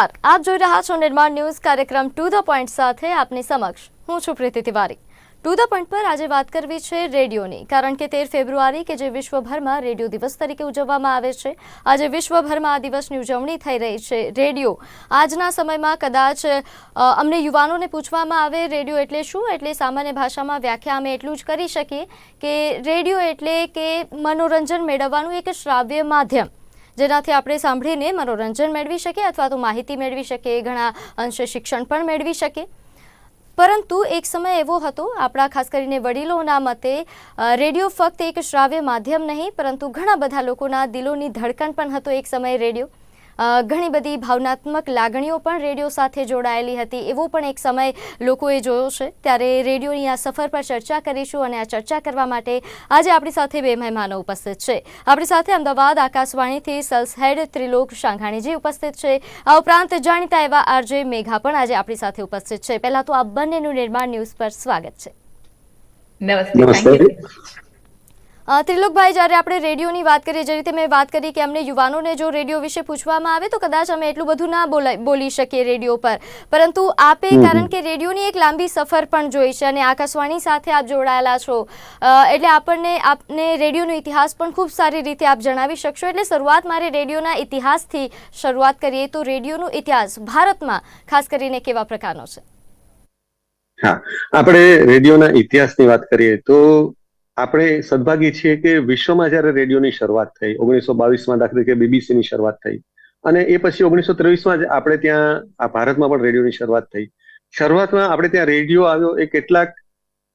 આપ જોઈ રહ્યા છો નિર્માણ ન્યૂઝ કાર્યક્રમ ટુ ધ પોઈન્ટ સાથે આપની સમક્ષ. હું છું Priti Tiwari. To the point પર આજે વાત કરવી છે રેડિયોની, કારણ કે તેર ફેબ્રુઆરી, કે જે વિશ્વભરમાં રેડિયો દિવસ તરીકે ઉજવવામાં આવે છે. આજે વિશ્વભરમાં આ દિવસની ઉજવણી થઈ રહી છે રેડિયો. આજના સમયમાં કદાચ અમને યુવાનોને પૂછવામાં આવે, રેડિયો એટલે શું? એટલે સામાન્ય ભાષામાં વ્યાખ્યા અમે એટલું જ કરી શકીએ કે રેડિયો એટલે કે મનોરંજન મેળવવાનું એક શ્રાવ્ય માધ્યમ. જેનાથી આપણે સાંભળીને મનોરંજન મેળવી શકીએ અથવા તો માહિતી મેળવી શકીએ, ઘણા અંશે શિક્ષણ પણ મેળવી શકીએ. પરંતુ એક સમય એવો હતો, આપણા ખાસ કરીને વડીલોના મતે રેડિયો ફક્ત એક શ્રાવ્ય માધ્યમ નહીં, પરંતુ ઘણા બધા લોકોના દિલોની ધડકણ પણ હતો એક સમયે રેડિયો. ઘણી બધી ભાવનાત્મક લાગણીઓ પણ રેડિયો સાથે જોડાયેલી હતી. એવો પણ એક સમય લોકોએ જોયો છે. ત્યારે રેડિયોની આ સફર પર ચર્ચા કરીશું અને આ ચર્ચા કરવા માટે આજે આપણી સાથે બે મહેમાનો ઉપસ્થિત છે. આપણી સાથે અમદાવાદ આકાશવાણીથી સેલ્સ હેડ ત્રિલોક શાંઘાણીજી ઉપસ્થિત છે. આ ઉપરાંત જાણીતા એવા આરજે મેઘા પણ આજે આપણી સાથે ઉપસ્થિત છે. પહેલા તો આ બંનેનું નિર્માણ ન્યૂઝ પર સ્વાગત છે. નમસ્તે નમસ્તે થેન્ક યુ અ, ત્રિલોકભાઈ જ્યારે આપણે રેડિયોની વાત કરીએ જે રીતે મેં વાત કરી કે અમને યુવાનોને જો રેડિયો વિશે પૂછવામાં આવે તો કદાચ અમે એટલું બધું ના બોલાય બોલી શકીએ રેડિયો પર. પરંતુ આપે કારણ કે રેડિયોની એક લાંબી સફર પણ જોઈ છે અને આકાશવાણી સાથે આપ જોડાયેલા છો. એટલે આપણને આપને રેડિયોનો ઇતિહાસ પણ ખૂબ સારી રીતે આપ જણાવી શકશો. એટલે શરૂઆત મારે રેડિયોના ઇતિહાસથી શરૂઆત કરીએ. તો રેડિયોનો ઇતિહાસ ભારતમાં ખાસ કરીને કેવા પ્રકારનો છે? હા આપણે રેડિયોના ઇતિહાસની વાત કરીએ તો આપણે સદભાગી છીએ કે વિશ્વમાં જ્યારે રેડિયોની શરૂઆત થઈ, ઓગણીસો બાવીસમાં દાખલા તરીકે બીબીસીની શરૂઆત થઈ, અને એ પછી ઓગણીસો ત્રેવીસમાં જ આપણે ત્યાં, આ ભારતમાં પણ રેડિયોની શરૂઆત થઈ. શરૂઆતમાં આપણે ત્યાં રેડિયો આવ્યો એ કેટલાક,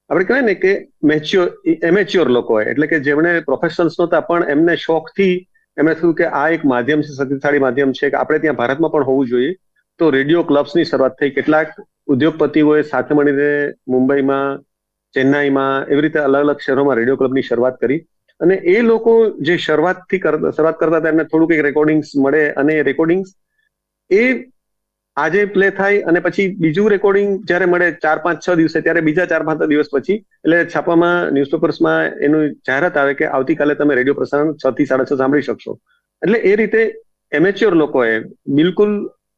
આપણે કહેવાય ને કે મેચ્યોર એમેચ્યોર લોકો હોય. એટલે કે જેમણે પ્રોફેશનલ્સ નહોતા, પણ એમને શોખથી એમણે થયું કે આ એક માધ્યમ છે, શક્તિશાળી માધ્યમ છે કે આપણે ત્યાં ભારતમાં પણ હોવું જોઈએ. તો રેડિયો ક્લબ્સની શરૂઆત થઈ. કેટલાક ઉદ્યોગપતિઓએ સાથે મળીને મુંબઈમાં ચેન્નાઈમાં એવી રીતે અલગ અલગ શહેરોમાં રેડિયો ક્લબની શરૂઆત કરી. અને એ લોકો જે શરૂઆતથી શરૂઆત કરતા હતા, એમને થોડુંક એક રેકોર્ડિંગ્સ મળે અને રેકોર્ડિંગ્સ એ આજે પ્લે થાય અને પછી બીજું રેકોર્ડિંગ જ્યારે મળે ચાર પાંચ છ દિવસે, ત્યારે બીજા ચાર પાંચ દિવસ પછી, એટલે છાપામાં ન્યૂઝપેપર્સમાં એનું જાહેરાત આવે કે આવતીકાલે તમે રેડિયો પ્રસારણ છ થી સાડા છ સાંભળી શકશો. એટલે એ રીતે એમેચ્યોર લોકોએ, બિલકુલ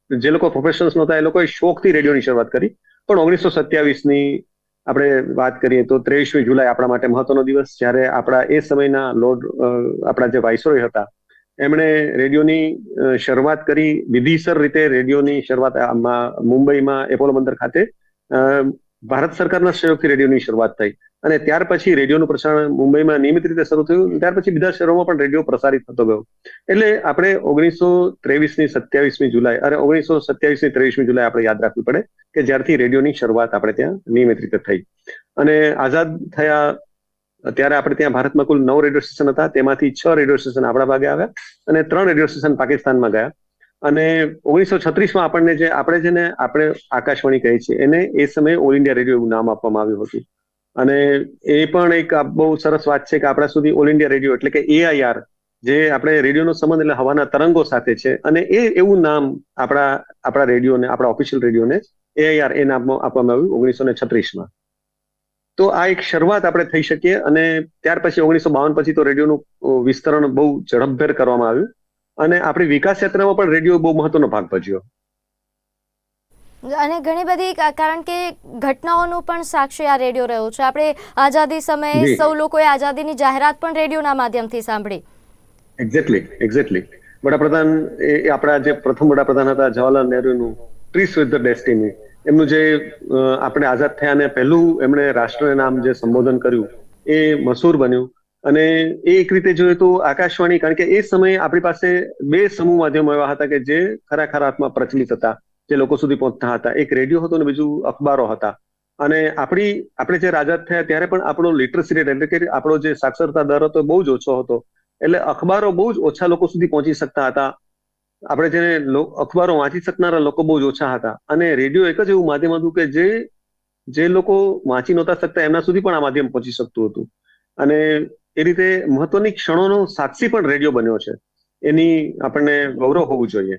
જે લોકો પ્રોફેશનલ્સ નહોતા, એ લોકોએ શોખથી રેડિયોની શરૂઆત કરી. પણ ઓગણીસો સત્યાવીસની આપણે વાત કરીએ તો ત્રેવીસમી જુલાઈ આપણા માટે મહત્વનો દિવસ. જ્યારે આપણા એ સમયના લોર્ડ આપણા જે વાઇસરોય હતા, એમણે રેડિયોની શરૂઆત કરી વિધિસર રીતે રેડિયોની શરૂઆત મુંબઈમાં એપોલો બંદર ખાતે ભારત સરકારના સહયોગથી રેડિયોની શરૂઆત થઈ. અને ત્યાર પછી રેડિયોનું પ્રસારણ મુંબઈમાં નિયમિત રીતે શરૂ થયું ત્યાર પછી બીજા શહેરોમાં પણ રેડિયો પ્રસારિત થતો ગયો. એટલે આપણે ઓગણીસો ત્રેવીસની સત્યાવીસમી જુલાઈ અને ઓગણીસો સત્યાવીસની ત્રેવીસમી જુલાઈ આપણે યાદ રાખવી પડે કે જ્યારથી રેડિયોની શરૂઆત આપણે ત્યાં નિયમિત રીતે થઈ. અને આઝાદ થયા ત્યારે આપણે ત્યાં ભારતમાં કુલ નવ રેડિયો સ્ટેશન હતા. તેમાંથી છ રેડિયો સ્ટેશન આપણા ભાગે આવ્યા અને ત્રણ રેડિયો સ્ટેશન પાકિસ્તાનમાં ગયા. અને ઓગણીસો છત્રીસમાં આપણને જે આપણે છે ને આપણે આકાશવાણી કહીએ છીએ એને એ સમયે ઓલ ઇન્ડિયા રેડિયો નામ આપવામાં આવ્યું હતું. અને એ પણ એક બહુ સરસ વાત છે કે આપણા સુધી ઓલ ઇન્ડિયા રેડિયો એટલે કે એઆઈઆર જે આપણે રેડિયોનો સંબંધ એટલે હવાના તરંગો સાથે છે અને એ એવું નામ આપણા આપણા રેડિયોને, આપણા ઓફિશિયલ રેડિયોને એઆઈઆર એ નામ આપવામાં આવ્યું ઓગણીસો ને છત્રીસમાં. તો આ એક શરૂઆત આપણે થઈ શકીએ અને ત્યાર પછી ઓગણીસો બાવન પછી તો રેડિયોનું વિસ્તરણ બહુ ઝડપભેર કરવામાં આવ્યું. અને આપણી વિકાસ યાત્રામાં પણ રેડિયો બહુ મહત્વનો ભાગ ભજ્યો. અને ઘણી બધી કારણ કે ઘટનાઓનું પણ સાક્ષી આ રેડિયો રહ્યો છે. આપણે આઝાદી સમયે સૌ લોકોએ આઝાદીની જાહેરાત પણ રેડિયોના માધ્યમથી સાંભળી. એક્ઝેક્ટલી એક્ઝેક્ટલી વડાપ્રધાન એ આપણા જે પ્રથમ વડાપ્રધાન હતા જવાહરલાલ નહેરુનું ટ્રીસ વિથ ધ ડેસ્ટિની એમનું જે આપણે આઝાદ થયા ને પહેલું એમણે રાષ્ટ્રને નામ જે સંબોધન કર્યું એ મશહૂર બન્યું. અને એ એક રીતે જોઈએ તો આકાશવાણી કારણ કે એ સમયે આપણી પાસે બે સમૂહ માધ્યમો એવા હતા કે જે ખરા ખરા અર્થમાં પ્રચલિત હતા. જે લોકો સુધી પહોંચતા હતા. એક રેડિયો હતો અને બીજું અખબારો હતા. અને આપણી, આપણે જે રાજા થયા ત્યારે પણ આપણો લિટરસી રેટ એટલે કે આપણો જે સાક્ષરતા દર હતો બહુ જ ઓછો હતો. એટલે અખબારો બહુ જ ઓછા લોકો સુધી પહોંચી શકતા હતા. આપણે જેને અખબારો વાંચી શકનારા લોકો બહુ જ ઓછા હતા. અને રેડિયો એક જ એવું માધ્યમ હતું કે જે જે લોકો વાંચી નહોતા શકતા એમના સુધી પણ આ માધ્યમ પહોંચી શકતું હતું. અને એ રીતે મહત્વની ક્ષણોનો સાક્ષી પણ રેડિયો બન્યો છે. એની આપણને ગૌરવ હોવું જોઈએ.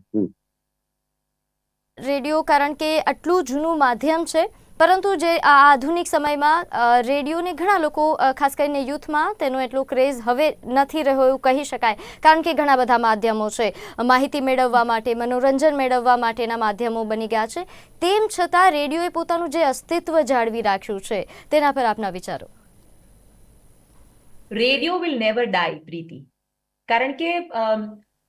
રેડિયો, કારણ કે આટલું જૂનું માધ્યમ છે. પરંતુ જે આ આધુનિક સમયમાં રેડિયોને ઘણા લોકો ખાસ કરીને યુથમાં, તેનો એટલો ક્રેઝ હવે નથી રહ્યો એવું કહી શકાય. કારણ કે ઘણા બધા માધ્યમો છે. માહિતી મેળવવા માટે, મનોરંજન મેળવવા માટેના માધ્યમો બની ગયા છે. તેમ છતાં, રેડિયોએ પોતાનું જે અસ્તિત્વ જાળવી રાખ્યું છે, તેના પર આપના વિચારો. Radio will never die Preeti. કારણ કે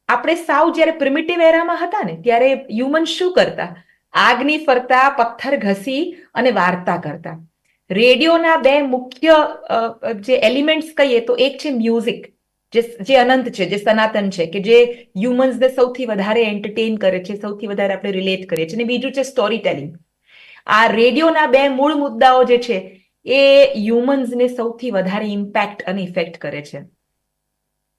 આપણે સાવ જ્યારે પ્રિમિટિવ એરામાં હતા ને, ત્યારે હ્યુમન શું કરતા? આગની ફરતા, પથ્થર ઘસી અને વાર્તા કરતા. રેડિયોના બે મુખ્ય જે એલિમેન્ટ્સ કહીએ તો એક છે મ્યુઝિક જે જે અનંત છે, જે સનાતન છે, કે જે હ્યુમન્સને સૌથી વધારે એન્ટરટેન કરે છે, સૌથી વધારે આપણે રિલેટ કરીએ છીએ. અને બીજું છે સ્ટોરી ટેલિંગ આ રેડિયોના બે મૂળ મુદ્દાઓ જે છે, એ હ્યુમન્સને સૌથી વધારે ઇમ્પેક્ટ અને ઇફેક્ટ કરે છે.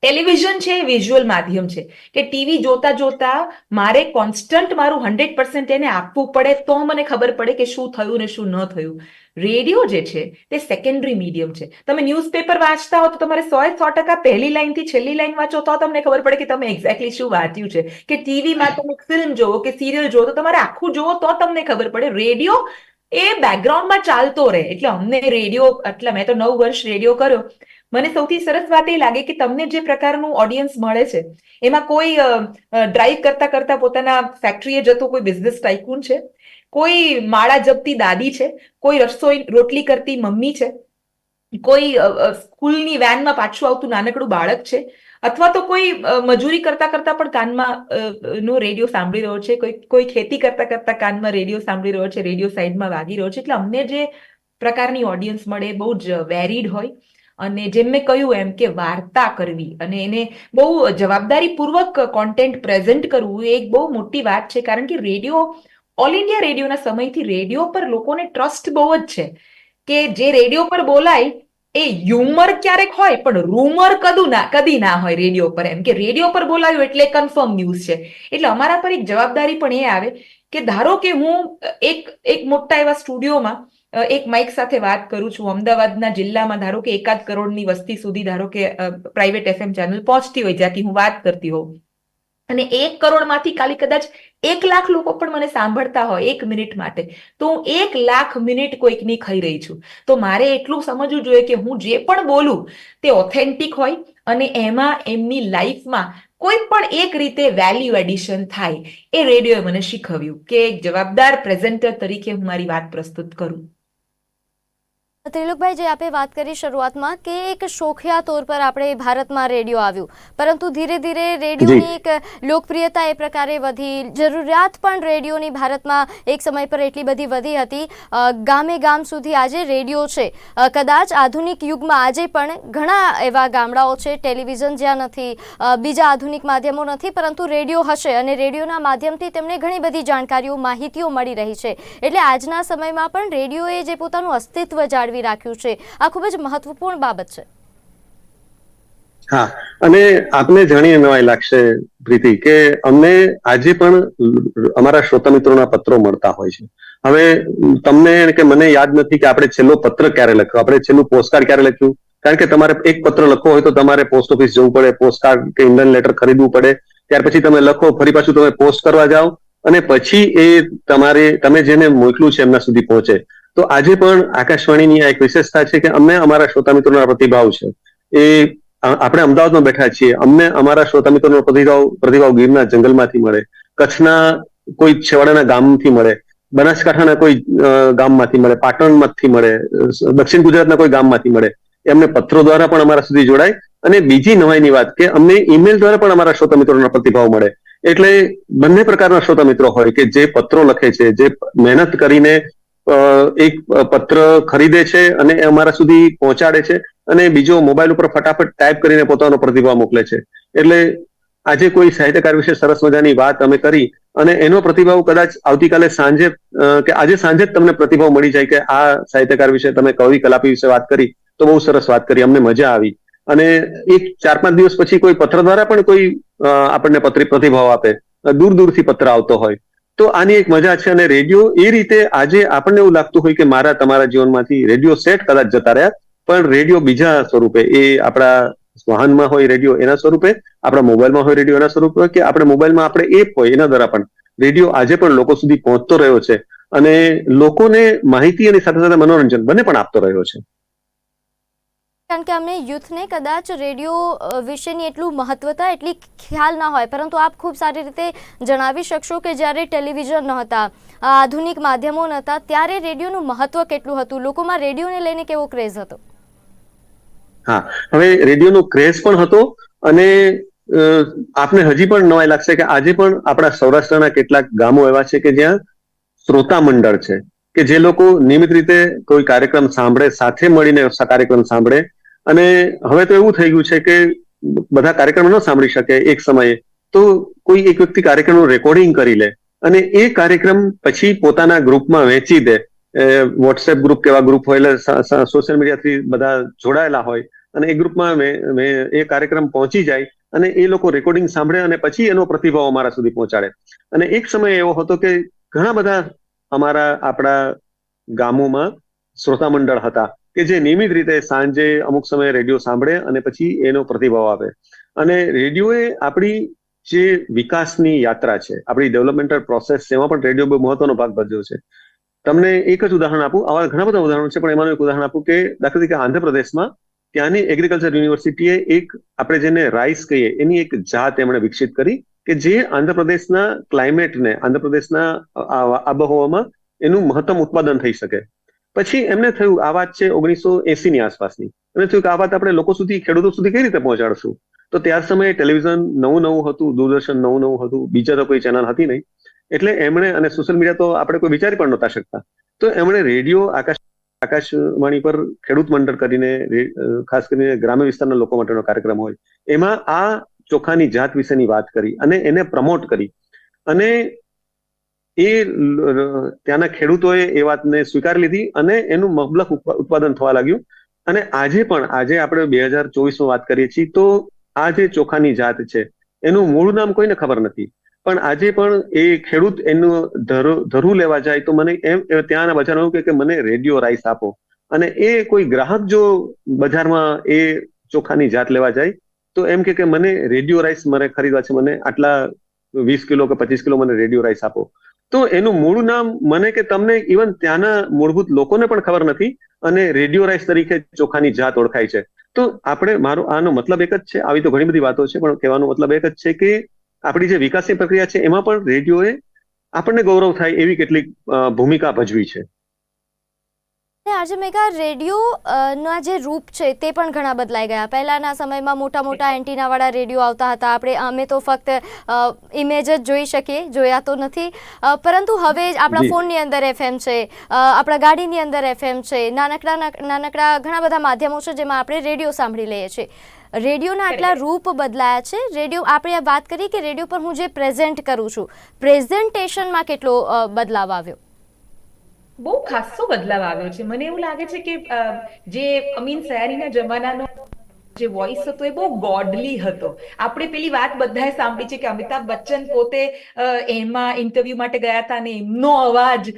ટેલિવિઝન છે એ વિઝ્યુઅલ માધ્યમ છે. કે ટીવી જોતા જોતા મારે કોન્સ્ટન્ટ મારું હંડ્રેડ પર્સન્ટ એને આપવું પડે તો મને ખબર પડે કે શું થયું ને શું ન થયું. રેડિયો જે છે, તે સેકન્ડરી મીડિયમ છે. તમે ન્યૂઝપેપર વાંચતા હો તો તમારે સો સો ટકા પહેલી લાઈનથી છેલ્લી લાઈન વાંચો તો તમને ખબર પડે કે તમે એક્ઝેક્ટલી શું વાંચ્યું છે. કે ટીવીમાં તમે ફિલ્મ જોવો કે સિરિયલ જોવો તો તમારે આખું જોવો તો તમને ખબર પડે. રેડિયો એ બેકગ્રાઉન્ડમાં ચાલતો રહે. એટલે અમને રેડિયો, એટલે મેં તો નવ વર્ષ રેડિયો કર્યો. મને સૌથી સરસ વાત એ લાગે કે તમને જે પ્રકારનું ઓડિયન્સ મળે છે, એમાં કોઈ ડ્રાઈવ કરતા કરતા પોતાના ફેક્ટરીએ જતો કોઈ બિઝનેસ ટાઇકૂન છે? કોઈ માળા જપતી દાદી છે? કોઈ રસોઈ રોટલી કરતી મમ્મી છે? કોઈ સ્કૂલની વેનમાં પાછું આવતું નાનકડું બાળક છે? અથવા તો કોઈ મજૂરી કરતા કરતા પણ કાનમાં નો રેડિયો સાંભળી રહ્યો છે? કોઈ કોઈ ખેતી કરતા કરતા કાનમાં રેડિયો સાંભળી રહ્યો છે? રેડિયો સાઈડમાં વાગી રહ્યો છે? એટલે અમને જે પ્રકારની ઓડિયન્સ મળે બહુ જ વેરીડ હોય. અને જેમ મેં કહ્યું એમ કે વાર્તા કરવી અને એને બહુ જવાબદારીપૂર્વક કોન્ટેન્ટ પ્રેઝન્ટ કરવું એ એક બહુ મોટી વાત છે. કારણ કે રેડિયો ઓલ ઇન્ડિયા રેડિયોના સમયથી રેડિયો પર લોકોને ટ્રસ્ટ બહુ જ છે કે જે રેડિયો પર બોલાય એ હ્યુમર ક્યારેક હોય પણ રૂમર કદું ના, કદી ના હોય રેડિયો પર એમ કે રેડિયો પર બોલાયું એટલે કન્ફર્મ ન્યૂઝ છે. એટલે અમારા પર એક જવાબદારી પણ એ આવે કે ધારો કે હું એક એક મોટા એવા સ્ટુડિયોમાં એક માઇક સાથે વાત કરું છું. અમદાવાદના જિલ્લામાં ધારો કે એકાદ કરોડની વસ્તી સુધી ધારો કે પ્રાઇવેટ એફએમ ચેનલ પહોંચતી હોય જ્યાંથી હું વાત કરતી હોઉં. અને એક કરોડમાંથી ખાલી કદાચ એક લાખ લોકો પણ મને સાંભળતા હોય એક મિનિટ માટે, તો હું એક લાખ મિનિટ કોઈકની ખાઈ રહી છું. તો મારે એટલું સમજવું જોઈએ કે હું જે પણ બોલું તે ઓથેન્ટિક હોય અને એમાં એમની લાઈફમાં કોઈ પણ એક રીતે વેલ્યુ એડિશન થાય એ રેડિયોએ મને શીખવ્યું કે એક જવાબદાર પ્રેઝન્ટર તરીકે હું મારી વાત પ્રસ્તુત કરું. ત્રિલોકભાઈ જે આપે વાત કરી શરૂઆતમાં કે એક શોખિયા તોર પર આપણે ભારતમાં રેડિયો આવ્યું. પરંતુ ધીરે ધીરે રેડિયોની એક લોકપ્રિયતા એ પ્રકારે વધી. જરૂરિયાત પણ રેડિયોની ભારતમાં એક સમય પર એટલી બધી વધી હતી. ગામે ગામ સુધી આજે રેડિયો છે. કદાચ આધુનિક યુગમાં આજે પણ ઘણા એવા ગામડાઓ છે ટેલિવિઝન જ્યાં નથી બીજા આધુનિક માધ્યમો નથી પરંતુ રેડિયો હશે અને રેડિયોના માધ્યમથી તેમને ઘણી બધી જાણકારીઓ માહિતીઓ મળી રહી છે. એટલે આજના સમયમાં પણ રેડિયોએ જે પોતાનું અસ્તિત્વ જાળવી રાખ્યું છે. આ ખૂબ જ મહત્વપૂર્ણ બાબત છે. હા, અને આપને જાણીને નવાઈ લાગશે પ્રીતિ કે અમને આજે પણ અમારા શ્રોતા મિત્રોના પત્રો મળતા હોય છે. હવે તમને કે મને યાદ નથી કે આપણે છેલ્લો પત્ર ક્યારે લખ્યો? આપણે છેલ્લું પોસ્ટકાર્ડ ક્યારે લખ્યું? કારણ કે તમારે એક પત્ર લખવો હોય તો તમારે પોસ્ટ ઓફિસ જવું પડે પોસ્ટકાર્ડ કે ઇન્ડિયન લેટર ખરીદવું પડે. ત્યાર પછી તમે લખો, ફરી પાછું તમે પોસ્ટ કરવા જાઓ. અને પછી એ તમારે, તમે જેને મોકલું છે એમના સુધી પહોંચે. તો આજે પણ આકાશવાણીની આ એક વિશેષતા છે કે અમને અમારા શ્રોતા મિત્રોના પ્રતિભાવ છે. એ આપણે અમદાવાદમાં બેઠા છીએ. અમને અમારા શ્રોતા મિત્રોનો પ્રતિભાવ પ્રતિભાવ ગીરના જંગલમાંથી મળે. કચ્છના કોઈ છેવાડાના ગામથી મળે. બનાસકાંઠાના કોઈ ગામમાંથી મળે. પાટણમાંથી મળે. દક્ષિણ ગુજરાતના કોઈ ગામમાંથી મળે. એમને પત્રો દ્વારા પણ અમારા સુધી જોડાય. અને બીજી નવાઈની વાત કે અમને ઈમેલ દ્વારા પણ અમારા શ્રોતા મિત્રોના પ્રતિભાવ મળે. એટલે બંને પ્રકારના શ્રોતા મિત્રો હોય કે જે પત્રો લખે છે, જે મહેનત કરીને એક પત્ર ખરીદે છે અને અમારા સુધી પહોંચાડે છે અને બીજો મોબાઈલ ઉપર ફટાફટ ટાઈપ કરીને પોતાનો પ્રતિભાવ મોકલે છે. એટલે આજે કોઈ સાહિત્યકાર વિશે સરસ મજાની વાત અમે કરી અને એનો પ્રતિભાવ કદાચ આવતીકાલે સાંજે કે આજે સાંજે જ તમને પ્રતિભાવ મળી જાય કે આ સાહિત્યકાર વિશે તમે કવિ કલાપી વિશે વાત કરી તો બહુ સરસ વાત કરી, અમને મજા આવી. અને એક ચાર પાંચ દિવસ પછી કોઈ પત્ર દ્વારા પણ કોઈ આપણને પ્રતિભાવ આપે દૂર દૂરથી પત્ર આવતો હોય. તો આની એક મજા છે અને રેડિયો એ રીતે આજે આપણને એવું લાગતું હોય કે મારા તમારા જીવનમાંથી રેડિયો સેટ કદાચ જતા રહ્યા, પણ રેડિયો બીજા સ્વરૂપે, એ આપણા વાહનમાં હોય રેડિયો એના સ્વરૂપે, આપણા મોબાઈલમાં હોય રેડિયો એના સ્વરૂપે, કે આપણે મોબાઈલમાં આપણે એપ હોય એના દ્વારા પણ રેડિયો આજે પણ લોકો સુધી પહોંચતો રહ્યો છે અને લોકોને માહિતી અને સાથે સાથે મનોરંજન બંને પણ આપતો રહ્યો છે. કારણ કે અમને યુથને કદાચ રેડિયો વિશેની એટલું મહત્વતા, એટલી ખ્યાલ ના હોય. પરંતુ આપ ખૂબ સારી રીતે જણાવી શકશો કે જ્યારે ટેલિવિઝન નહોતા આધુનિક માધ્યમો નહોતા, ત્યારે રેડિયોનું મહત્વ કેટલું હતું? લોકોમાં રેડિયોને લઈને કેવો ક્રેઝ હતો? હા, હવે રેડિયોનો ક્રેઝ પણ હતો અને આપને હજી પણ નવાઈ લાગશે કે આજે પણ આપણા સૌરાષ્ટ્રના કેટલાક ગામો એવા છે કે જ્યાં શ્રોતા મંડળ છે. કે જે લોકો નિયમિત રીતે કોઈ કાર્યક્રમ સાંભળે, સાથે મળીને કાર્યક્રમ સાંભળે અને હવે તો એવું થઈ ગયું છે કે બધા કાર્યક્રમ ન સાંભળી શકે એક સમયે. તો કોઈ એક વ્યક્તિ કાર્યક્રમનું રેકોર્ડિંગ કરી લે અને એ કાર્યક્રમ પછી પોતાના ગ્રુપમાં વહેંચી દે. વોટ્સએપ ગ્રુપ કેવા ગ્રુપ હોય એટલે સોશિયલ મીડિયાથી બધા જોડાયેલા હોય અને એ ગ્રુપમાં એ કાર્યક્રમ પહોંચી જાય અને એ લોકો રેકોર્ડિંગ સાંભળે અને પછી એનો પ્રતિભાવ અમારા સુધી પહોંચાડે. અને એક સમય એવો હતો કે ઘણા બધા અમારા આપણા ગામોમાં શ્રોતા મંડળ હતા. કે જે નિયમિત રીતે સાંજે અમુક સમયે રેડિયો સાંભળે અને પછી એનો પ્રતિભાવ આપે. અને રેડિયોએ આપણી જે વિકાસની યાત્રા છે, આપણી ડેવલપમેન્ટલ પ્રોસેસ એમાં પણ રેડિયો બહુ મહત્વનો ભાગ ભજવ્યો છે. તમને એક જ ઉદાહરણ આપું, આવા ઘણા બધા ઉદાહરણો છે, પણ એમાંનું એક ઉદાહરણ આપું કે દાખલા તરીકે આંધ્રપ્રદેશમાં ત્યાંની એગ્રીકલ્ચર યુનિવર્સિટીએ એક આપણે જેને રાઈસ કહીએ, એની એક જાત એમણે વિકસિત કરી કે જે આંધ્રપ્રદેશના ક્લાઇમેટને આંધ્રપ્રદેશના આબોહવામાં એનું મહત્તમ ઉત્પાદન થઈ શકે. પછી એમને થયું આ વાત છે ઓગણીસો એસી ની આસપાસની. એમને થયું કે આ વાત આપણે લોકો સુધી, ખેડૂતો સુધી કઈ રીતે પહોંચાડશું? તો ત્યાર સમયે ટેલિવિઝન નવું નવું હતું, દૂરદર્શન નવું નવું હતું, બીજા તો કોઈ ચેનલ હતી નહીં. એટલે એમણે અને સોશિયલ મીડિયા તો આપણે કોઈ વિચારી પણ નહોતા શકતા. તો એમણે રેડિયો આકાશ આકાશવાણી પર ખેડૂત મંડળ કરીને ખાસ કરીને ગ્રામ્ય વિસ્તારના લોકો માટેનો કાર્યક્રમ હોય. એમાં આ ચોખાની જાત વિશેની વાત કરી અને એને પ્રમોટ કરી. અને એ ત્યાંના ખેડૂતોએ એ વાતને સ્વીકારી લીધી અને એનું મબલક ઉત્પાદન થવા લાગ્યું. અને આજે પણ, આજે આપણે બે હજાર ચોવીસમાં વાત કરીએ છીએ, તો આ જે ચોખાની જાત છે, એનું મૂળ નામ કોઈને ખબર નથી. પણ આજે પણ એ ખેડૂત એનું ધરું લેવા જાય તો મને એમ ત્યાંના બજારમાં એવું કે મને રેડિયો રાઈસ આપો. અને એ કોઈ ગ્રાહક જો બજારમાં એ ચોખાની જાત લેવા જાય, તો એમ કે મને રેડિયો રાઈસ મારે ખરીદવા છે, મને આટલા વીસ કિલો કે પચીસ કિલો મને રેડિયો રાઈસ આપો. તો એનું મૂળ નામ મને કે તમને ઇવન ત્યાંના મૂળભૂત લોકોને પણ ખબર નથી અને રેડિયો રાઈસ તરીકે ચોખાની જાત ઓળખાય છે. તો આપણે મારો આનો મતલબ એક જ છે, આવી તો ઘણી બધી વાતો છે, પણ કહેવાનો મતલબ એક જ છે કે આપણી જે વિકાસની પ્રક્રિયા છે, એમાં પણ રેડિયોએ આપણને ગૌરવ થાય એવી કેટલીક ભૂમિકા ભજવી છે. આજે મેઘા રેડિયો ના જે રૂપ છે તે પણ ઘણા બદલાઈ ગયા. પહેલાંના સમયમાં મોટા મોટા એન્ટીનાવાળા રેડિયો આવતા હતા. આપણે અમે તો ફક્ત ઇમેજ જ જોઈ શકીએ જોયા તો નથી. પરંતુ હવે જ આપણા ફોનની અંદર એફએમ છે આપણા ગાડીની અંદર એફએમ છે નાનકડા નાનકડા ઘણા બધા માધ્યમો છે જેમાં આપણે રેડિયો સાંભળી લઈએ છીએ. રેડિયોના આટલા રૂપ બદલાયા છે. રેડિયો આપણે વાત કરી કે રેડિયો પર હું જે પ્રેઝેન્ટ કરું છું પ્રેઝન્ટેશનમાં કેટલો બદલાવ આવ્યો? બહુ ખાસ્સો બદલાવ આવ્યો છે. મને એવું લાગે છે કે જે અમીન સયાનીના જમાનાનો જે વોઇસ હતો એ બહુ ગોડલી હતો. આપણે પેલી વાત બધાએ સાંભળી છે કે અમિતાભ બચ્ચન પોતે એમાં ઇન્ટરવ્યૂ માટે ગયા હતા ને એમનો અવાજ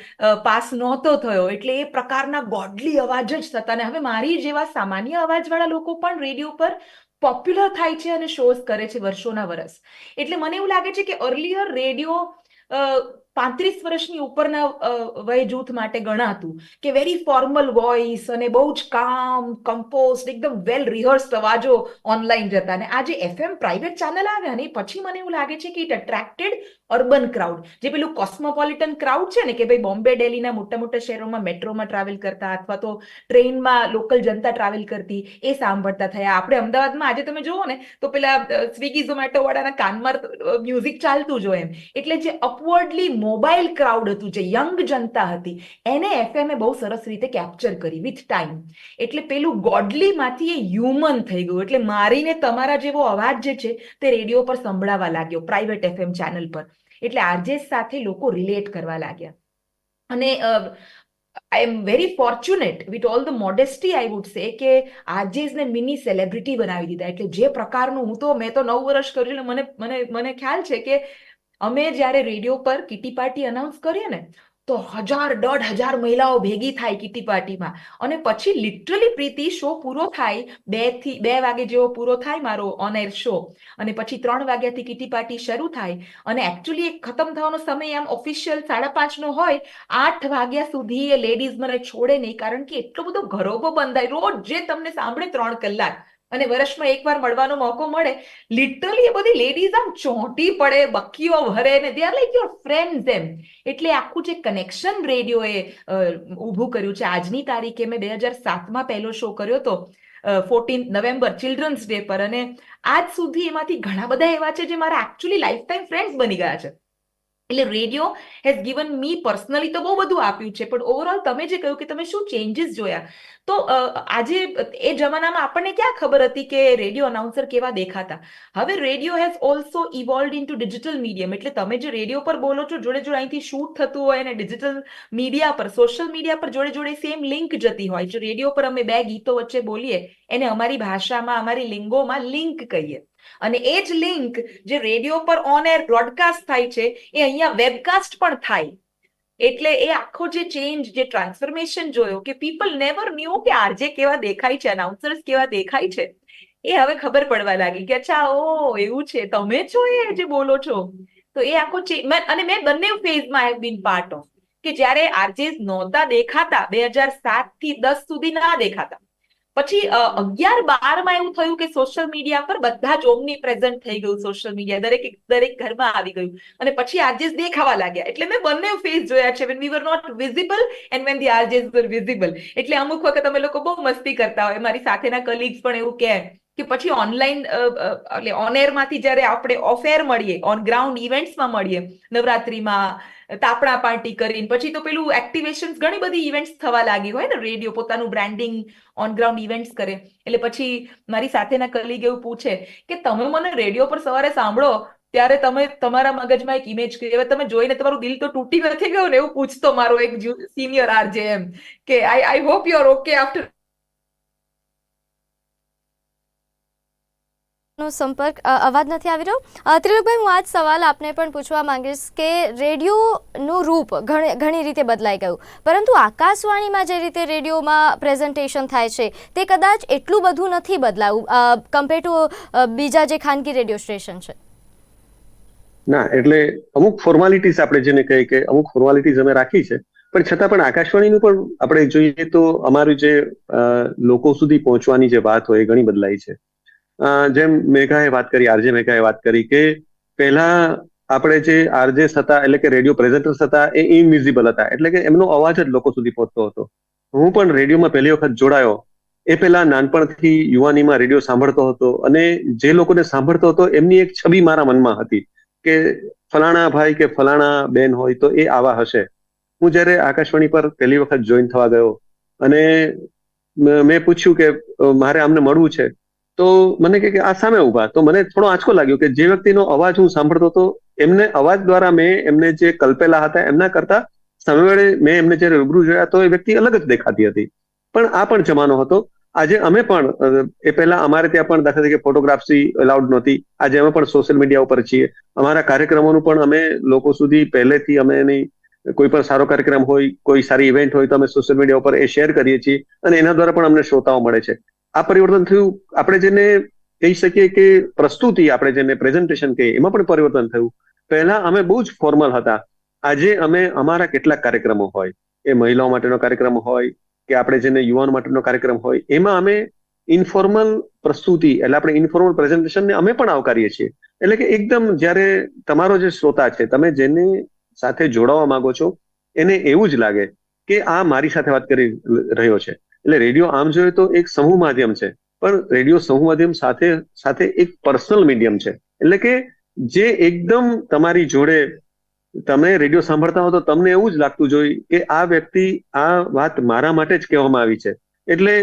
પાસ નહોતો થયો. એટલે એ પ્રકારના ગોડલી અવાજ જ થતા ને હવે મારી જેવા સામાન્ય અવાજવાળા લોકો પણ રેડિયો પર પોપ્યુલર થાય છે અને શોઝ કરે છે વર્ષોના વર્ષ એટલે મને એવું લાગે છે કે અર્લિયર રેડિયો પાંત્રીસ વર્ષની ઉપરના વય જૂથ માટે ગણાતું કે વેરી ફોર્મલ વોઇસ અને બહુ જ કામ કમ્પોઝ એકદમ વેલ રિહર્સ્ડ અવાજો ઓનલાઈન જતા ને આજે એફએમ પ્રાઇવેટ ચેનલ આવ્યા ને, પછી મને એવું લાગે છે કે ઇટ અટ્રેક્ટેડ અર્બન ક્રાઉડ. જે પેલું કોસ્મોપોલિટન ક્રાઉડ છે ને, કે ભાઈ બોમ્બે દિલ્હીના મોટા મોટા શહેરોમાં મેટ્રોમાં ટ્રાવેલ કરતા અથવા તો ટ્રેનમાં લોકલ જનતા ટ્રાવેલ કરતી, એ સાંભળતા થયા. આપણે અમદાવાદમાં આજે તમે જુઓ ને, તો પેલા સ્વિગી ઝોમેટો વાળાના કાનમાં મ્યુઝિક ચાલતું જ એમ. એટલે જે અપવર્ડલી મોબાઈલ ક્રાઉડ હતું, જે યંગ જનતા હતી, એને એફએમએ બહુ સરસ રીતે કેપ્ચર કરી વિથ ટાઈમ એટલે પેલું ગોડલીમાંથી એ હ્યુમન થઈ ગયું. એટલે મારીને તમારા જેવો અવાજ જે છે, તે રેડિયો પર સંભળાવા લાગ્યો પ્રાઇવેટ એફએમ ચેનલ પર. એટલે આરજેસ સાથે લોકો રિલેટ કરવા લાગ્યા. અને I am very fortunate with all the modesty I would say કે આરજેસને મિની સેલિબ્રિટી બનાવી દીધા. એટલે જે પ્રકારનું હું તો, મેં તો નવ વર્ષ કર્યું મને મને મને ખ્યાલ છે કે અમે જ્યારે રેડિયો પર કિટી પાર્ટી અનાઉન્સ કરીએ ને તો હજાર દોઢ હજાર મહિલાઓ ભેગી થાય કિટી પાર્ટીમાં. અને પછી લિટરલી પ્રીતિ શો પૂરો થાય, બેથી બે વાગે જેવો પૂરો થાય મારો ઓન એર શો અને પછી ત્રણ વાગ્યાથી કિટી પાર્ટી શરૂ થાય. અને એકચ્યુઅલી એક ખતમ થવાનો સમય આમ ઓફિશિયલ સાડા પાંચનો હોય, આઠ વાગ્યા સુધી એ લેડીઝ મને છોડે નહીં. કારણ કે એટલો બધો ઘરોબો બંધાય. રોજ જે તમને સાંભળે ત્રણ કલાક. અને વર્ષમાં એકવાર મળવાનો મોકો મળે લિટરલી એ બધી લેડીઝ આમ ચોંટી પડે બકીઓ ભરે ને they are like your friend એમ. એટલે આખું જે કનેક્શન રેડિયોએ ઊભું કર્યું છે. આજની તારીખે મેં બે હજાર સાતમાં પહેલો શો કર્યો હતો ફોર્ટીન નવેમ્બર ચિલ્ડ્રન્સ ડે પર. અને આજ સુધી એમાંથી ઘણા બધા એવા છે જે મારા એકચ્યુઅલી લાઈફ ટાઈમ ફ્રેન્ડ્સ બની ગયા છે. એટલે radio has given me personally તો બહુ બધું આપ્યું છે, પણ ઓવરઓલ તમે જે કહ્યું કે તમે શું ચેન્જીસ જોયા? તો આજે એ જમાનામાં આપણને ક્યાં ખબર હતી કે રેડિયો અનાઉન્સર કેવા દેખાતા? હવે radio has also evolve into digital medium એટલે તમે જે રેડિયો પર બોલો છો, જોડે જોડે અહીંથી શૂટ થતું હોય અને ડિજિટલ મીડિયા પર સોશિયલ મીડિયા પર જોડે જોડે સેમ લિંક જતી હોય. જો રેડિયો પર અમે બે ગીતો વચ્ચે બોલીએ, એને અમારી ભાષામાં, અમારી લિંગોમાં લિંક કહીએ. અને એ જ લિંક જે રેડિયો પર ઓન એર બ્રોડકાસ્ટ થાય છે, એ અહીંયા વેબકાસ્ટ પણ થાય. એટલે એ આખો જે ચેન્જ જે ટ્રાન્સફોર્મેશન જોયો કે પીપલ નેવર ન્યૂ કે આરજે કેવા દેખાય છે અનાઉન્સર્સ કેવા દેખાય છે, એ હવે ખબર પડવા લાગી કે અચ્છા ઓ એવું છે. તમે છો એ જે બોલો છો? તો એ આખો અને મેં બંને ફેઝમાં હેવ બીન પાર્ટ ઓફ કે જ્યારે આરજે નહોતા દેખાતા, બે હજાર સાતથી દસ સુધી ના દેખાતા. પછી અગિયાર બારમાં એવું થયું કે સોશિયલ મીડિયા પર બધા જ ઓમની પ્રેઝન્ટ થઈ ગયું સોશિયલ મીડિયા દરેક દરેક ઘરમાં આવી ગયું. અને પછી આરજેસ દેખાવા લાગ્યા. એટલે મેં બંને ફેઝ જોયા છે. When we were not visible and when the RJs were visible એટલે અમુક વખત અમે લોકો બહુ મસ્તી કરતા હોય. મારી સાથેના કલીગ્સ પણ એવું કહે કે પછી ઓનલાઈન એટલે ઓનમાંથી જ્યારે આપણે ઓફ એર મળીએ ઓન ગ્રાઉન્ડ ઇવેન્ટ્સમાં મળીએ, નવરાત્રીમાં તાપણા પાર્ટી કરીને. પછી તો પેલું એક્ટિવેશન ઘણી બધી ઇવેન્ટ્સ થવા લાગી હોય ને. રેડિયો પોતાનું બ્રાન્ડિંગ ઓન ગ્રાઉન્ડ ઇવેન્ટ્સ કરે. એટલે પછી મારી સાથેના કલીગ એવું પૂછે કે, તમે મને રેડિયો પર સવારે સાંભળો, ત્યારે તમે તમારા મગજમાં એક ઇમેજ હવે તમે જોઈને તમારું દિલ તો તૂટી નથી ગયું ને? એવું પૂછતો મારો એક સિનિયર આરજે એમ કે I I hope you are okay after નો સંપર્ક અવાજ નથી આવી રહ્યો. ત્રિલોકભાઈ, હું આ સવાલ આપને પણ પૂછવા માંગીશ કે રેડિયોનું રૂપ ઘણી રીતે બદલાઈ ગયું. પરંતુ આકાશવાણીમાં જે રીતે રેડિયોમાં પ્રેઝન્ટેશન થાય છે, તે કદાચ એટલું બધું નથી બદલાવું કમ્પેર ટુ બીજા જે ખાનગી રેડિયો સ્ટેશન છે. ના, એટલે અમુક ફોર્માલિટીઝ આપણે જેને કહીએ કે અમુક ફોર્માલિટીઝ અમે રાખી છે, પણ છતાં પણ આકાશવાણીનું પણ આપણે જોઈએ તો અમારું જે લોકો સુધી પહોંચવાની જે વાત હોય એ ઘણી બદલાઈ છે. જેમ મેઘાએ વાત કરી, આરજે મેઘાએ વાત કરી કે પહેલા આપણે જે આરજે હતા એટલે કે રેડિયો પ્રેઝન્ટર્સ હતા એ ઇનવિઝિબલ હતા. એટલે કે એમનો અવાજ જ લોકો સુધી પહોંચતો હતો. હું પણ રેડિયોમાં પહેલી વખત જોડાયો. એ પહેલા નાનપણથી યુવાનીમાં રેડિયો સાંભળતો હતો અને જે લોકોને સાંભળતો હતો એમની એક છબી મારા મનમાં હતી કે ફલાણા ભાઈ કે ફલાણા બેન હોય તો એ આવા હશે. હું જ્યારે આકાશવાણી પર પહેલી વખત જોઈન થવા ગયો અને મેં પૂછ્યું કે મારે આમને મળવું છે? તો મને કે આ સામે ઊભા. તો મને થોડો આંચકો લાગ્યો કે જે વ્યક્તિનો અવાજ હું સાંભળતો હતો, એમને અવાજ દ્વારા મેં એમને જે કલ્પેલા હતા, એમના કરતા સામેવાળે મેં એમને જ્યારે રૂબરૂ જોયા તો એ વ્યક્તિ અલગ જ દેખાતી હતી. પણ આ પણ જમાનો હતો. આજે અમે પણ એ પહેલા અમારે ત્યાં પણ દાખલા તરીકે ફોટોગ્રાફી અલાઉડ નહોતી. આજે અમે પણ સોશિયલ મીડિયા ઉપર છીએ. અમારા કાર્યક્રમોનું પણ અમે લોકો સુધી પહેલેથી અમે એની કોઈ પણ સારો કાર્યક્રમ હોય, કોઈ સારી ઇવેન્ટ હોય તો અમે સોશિયલ મીડિયા ઉપર એ શેર કરીએ છીએ અને એના દ્વારા પણ અમને શ્રોતાઓ મળે છે. આ પરિવર્તન થયું. આપણે જેને કહી શકીએ કે પ્રસ્તુતિ, આપણે જેને પ્રેઝન્ટેશન કહીએ, એમાં પણ પરિવર્તન થયું. પહેલા અમે બહુ જ ફોર્મલ હતા. આજે અમે અમારા કેટલાક કાર્યક્રમો હોય, એ મહિલાઓ માટેનો કાર્યક્રમ હોય, કે આપણે જેને યુવાનો માટેનો કાર્યક્રમ હોય, એમાં અમે ઇન્ફોર્મલ પ્રસ્તુતિ, એટલે આપણે ઇન્ફોર્મલ પ્રેઝન્ટેશનને અમે પણ આવકારીએ છીએ. એટલે કે એકદમ જ્યારે તમારો જે શ્રોતા છે, તમે જેને સાથે જોડાવા માંગો છો, એને એવું જ લાગે કે આ મારી સાથે વાત કરી રહ્યો છે. એટલે રેડિયો આમ જોઈએ તો એક સમૂહ માધ્યમ છે, પણ રેડિયો સમૂહ માધ્યમ સાથે સાથે એક પર્સનલ મીડિયમ છે. એટલે કે જે એકદમ તમારી જોડે તમે રેડિયો સાંભળતા હો તો તમને એવું જ લાગતું જોઈ કે આ વ્યક્તિ આ વાત મારા માટે જ કહેવામાં આવી છે. એટલે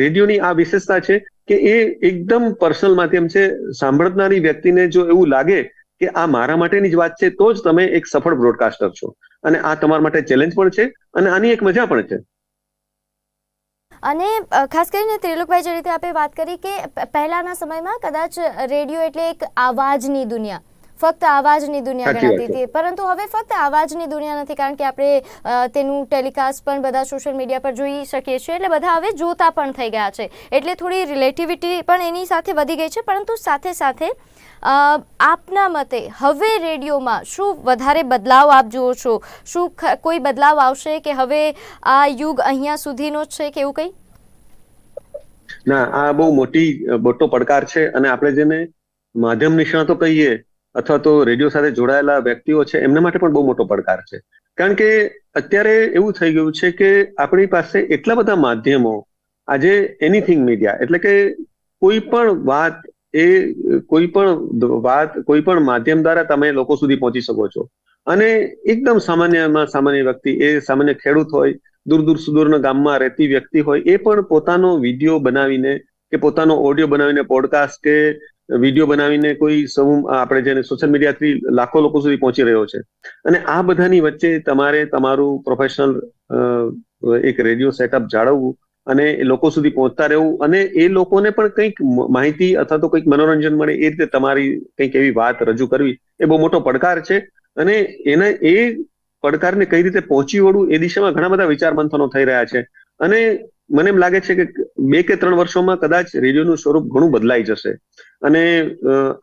રેડિયોની આ વિશેષતા છે કે એ એકદમ પર્સનલ માધ્યમ છે. સાંભળનારી વ્યક્તિને જો એવું લાગે કે આ મારા માટેની જ વાત છે, તો જ તમે એક સફળ બ્રોડકાસ્ટર છો. અને આ તમારા માટે ચેલેન્જ પણ છે અને આની એક મજા પણ છે. અને ખાસ કરીને ત્રિલોકભાઈ જે રીતે આપે વાત કરી કે પહેલાંના સમયમાં કદાચ રેડિયો એટલે એક આવાજની દુનિયા. ફક્ત આવાજની દુનિયા ગણાતી હતી. પરંતુ હવે ફક્ત આવાજની દુનિયા નથી કારણ કે આપણે તેનું ટેલિકાસ્ટ પણ બધા સોશિયલ મીડિયા પર જોઈ શકીએ છીએ. એટલે બધા હવે જોતા પણ થઈ ગયા છે. એટલે થોડી રિલેટિવિટી પણ એની સાથે વધી ગઈ છે. પરંતુ સાથે સાથે આપના મતે હવે રેડિયોમાં શું વધારે બદલાવ આપ જુઓ છો? શું કોઈ બદલાવ આવશે કે હવે આ યુગ અહીંયા સુધીનો છે કે એવું કંઈ? ના, આ બહુ મોટી, મોટો પડકાર છે અને આપણે જેને માધ્યમ નિષ્ણાતો કહીએ અથવા તો રેડિયો સાથે જોડાયેલા વ્યક્તિઓ છે, એમના માટે પણ બહુ મોટો પડકાર છે. કારણ કે અત્યારે એવું થઈ ગયું છે કે આપણી પાસે એટલા બધા માધ્યમો આજે એનીથિંગ મીડિયા એટલે કે કોઈ પણ વાત એ કોઈ પણ વાત, કોઈ પણ માધ્યમ દ્વારા તમે લોકો સુધી પહોંચી શકો છો. અને એકદમ સામાન્યમાં સામાન્ય વ્યક્તિ, એ સામાન્ય ખેડૂત હોય, દૂર દૂર સુદૂરના ગામમાં રહેતી વ્યક્તિ હોય, એ પણ પોતાનો વીડિયો બનાવીને કે પોતાનો ઓડિયો બનાવીને પોડકાસ્ટ કે વીડિયો બનાવીને કોઈ સમૂહ, આપણે જેને સોશિયલ મીડિયાથી લાખો લોકો સુધી પહોંચી રહ્યો છે. અને આ બધાની વચ્ચે તમારે તમારું પ્રોફેશનલ એક રેડિયો સેટઅપ જાળવવું અને લોકો સુધી પહોંચતા રહેવું અને એ લોકોને પણ કંઈક માહિતી અથવા તો કંઈક મનોરંજન મળે એ રીતે તમારી કંઈક એવી વાત રજૂ કરવી એ બહુ મોટો પડકાર છે. અને એને એ પડકારને કઈ રીતે પહોંચી વળવું એ દિશામાં ઘણા બધા વિચાર મંથનો થઈ રહ્યા છે. અને મને એમ લાગે છે કે બે કે ત્રણ વર્ષોમાં કદાચ રેડિયોનું સ્વરૂપ ઘણું બદલાઈ જશે. અને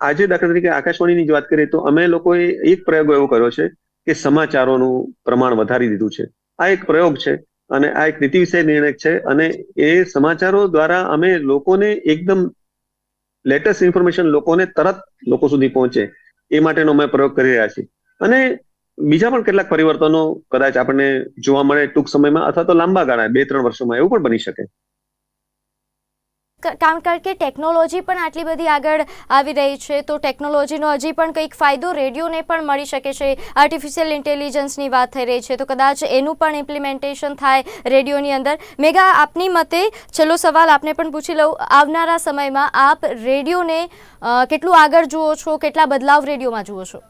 આજે દાખલા તરીકે આકાશવાણીની જ વાત કરીએ તો અમે લોકોએ એક પ્રયોગ એવો કર્યો છે કે સમાચારોનું પ્રમાણ વધારી દીધું છે. આ એક પ્રયોગ છે. અને આ એક નીતિ વિષય નિર્ણય છે. અને એ સમાચારો દ્વારા અમે લોકોને એકદમ લેટેસ્ટ ઇન્ફોર્મેશન લોકોને તરત લોકો સુધી પહોંચે. એ માટેનો અમે પ્રયોગ કરી રહ્યા છીએ. અને બીજા પણ કેટલાક પરિવર્તનો કદાચ આપણને જોવા મળે ટૂંક સમયમાં અથવા તો લાંબા ગાળા બે ત્રણ વર્ષોમાં એવું પણ બની શકે. કારણ કે ટેકનોલોજી પણ આટલી બધી આગળ આવી રહી છે, તો ટેકનોલોજીનો હજી પણ કંઈક ફાયદો રેડિયોને પણ મળી શકે છે. આર્ટિફિશિયલ ઇન્ટેલિજન્સની વાત થઈ રહી છે, તો કદાચ એનું પણ ઇમ્પ્લિમેન્ટેશન થાય રેડિયોની અંદર. મેગા આપની મતે છેલ્લો સવાલ આપને પણ પૂછી લઉં. આવનારા સમયમાં આપ રેડિયોને કેટલું આગળ જુઓ છો? કેટલા બદલાવ રેડિયોમાં જુઓ છો?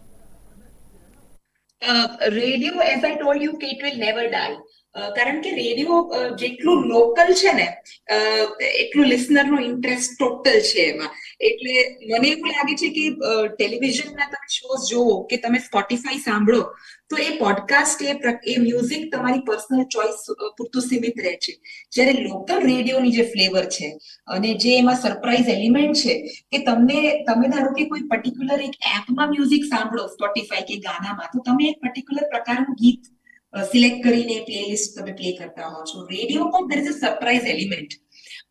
Radio as I told you કે ઇટ વિલ નેવર ડાય કારણ કે રેડિયો જેટલું લોકલ છે ને એટલું લિસનરનો ઇન્ટરેસ્ટ ટોટલ છે એમાં. એટલે મને એવું લાગે છે કે ટેલિવિઝનના તમે શોઝ જોવો કે તમે સ્પોટીફાઈ સાંભળો, તો એ પોડકાસ્ટ એ એ મ્યુઝિક તમારી પર્સનલ ચોઇસ પૂરતું સીમિત રહે છે. જ્યારે લોકલ રેડિયોની જે ફ્લેવર છે, અને જે એમાં સરપ્રાઇઝ એલિમેન્ટ છે, કે તમને, તમે ધારો કે કોઈ પર્ટિક્યુલર એક એપમાં મ્યુઝિક સાંભળો સ્પોટીફાઈ કે ગાનામાં, તો તમે એક પર્ટિક્યુલર પ્રકારનું ગીત સિલેક્ટ કરીને પ્લેલિસ્ટ તમે પ્લે કરતા હો છો. રેડિયો પણ there is a surprise element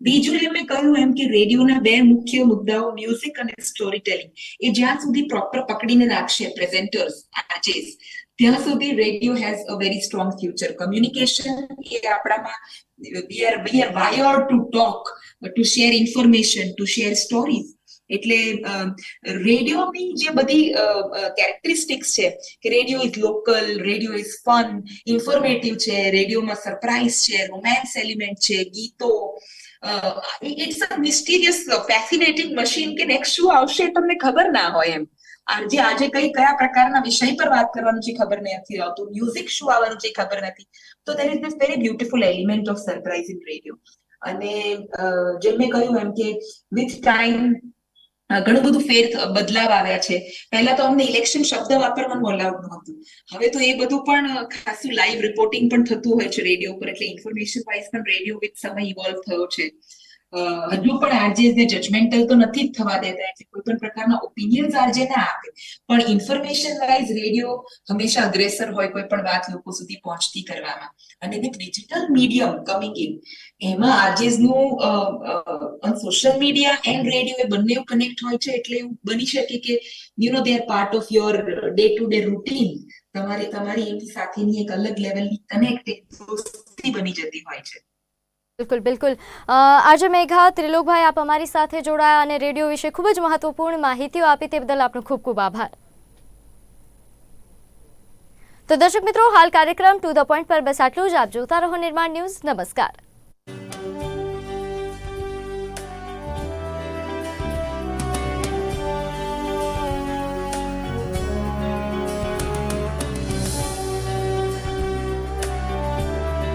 બીજું જે મેં કહ્યું એમ કે રેડિયોના બે મુખ્ય મુદ્દાઓ મ્યુઝિક અને સ્ટોરી ટેલિંગ એ જ્યાં સુધી પ્રોપર પકડીને રાખશે પ્રેઝેન્ટર્સ આર્ટિસ્ટ ત્યાં સુધી radio has a very strong future communication એ આપણામાં we are we are wired to talk to share information to share stories એટલે રેડિયોની જે બધી કેરેક્ટરિસ્ટિક્સ છે, કે radio is local radio is fun informative છે રેડિયોમાં સરપ્રાઇઝ છે રોમેન્સ એલિમેન્ટ છે, ગીતો it's a mysterious fascinating machine કે નેક્સ્ટ શું આવશે તમને ખબર ના હોય એમ. આજે આજે કઈ કયા પ્રકારના વિષય પર વાત કરવાનું છે ખબર નથી આવતું. મ્યુઝિક શું આવવાનું છે ખબર નથી. તો there is this very beautiful element of surprise in radio અને જેમ મેં કહ્યું એમ કે વિથ ટાઈમ ઘણું બધું ફેર, બદલાવ આવ્યા છે. પહેલા તો અમને ઇલેક્શન શબ્દ વાપરવાનું બોલાવતું હતું. હવે તો એ બધું પણ ખાસું લાઈવ રિપોર્ટિંગ પણ થતું હોય છે રેડિયો પર એટલે ઇન્ફોર્મેશન વાઇઝ પણ રેડિયો વિથ સમય ઇવોલ્વ થયો છે. હજુ પણ આરજે ને જજમેન્ટલ તો નથી જ થવા દેતા એટલે કોઈ પણ પ્રકારના ઓપિનિયન્સ આરજે ના આપે. પણ ઇન્ફોર્મેશન વાઇઝ રેડિયો હંમેશા અગ્રેસર હોય કોઈ પણ વાત લોકો સુધી પહોંચતી કરવામાં. અને with digital medium coming in એમાં આરજેસનું on social media and radio એ બંને કનેક્ટ હોય છે, એટલે એવું બની શકે કે you know the part of your today day routine તમારે તમારી એની સાથેની એક અલગ લેવલની કનેક્ટ બની જતી હોય છે. બિલકુલ બિલકુલ. આજે મેઘા, ત્રિલોકભાઈ, આપ અમારી સાથે જોડાયા અને રેડિયો વિશે ખૂબ જ મહત્વપૂર્ણ માહિતીઓ આપી તે બદલ આપનો ખૂબ ખૂબ આભાર. તો દર્શક મિત્રો, હાલ કાર્યક્રમ ટુ ધ પોઈન્ટ પર બસ આટલું જ. આપ જોતા રહો નિર્માણ ન્યૂઝ. નમસ્કાર.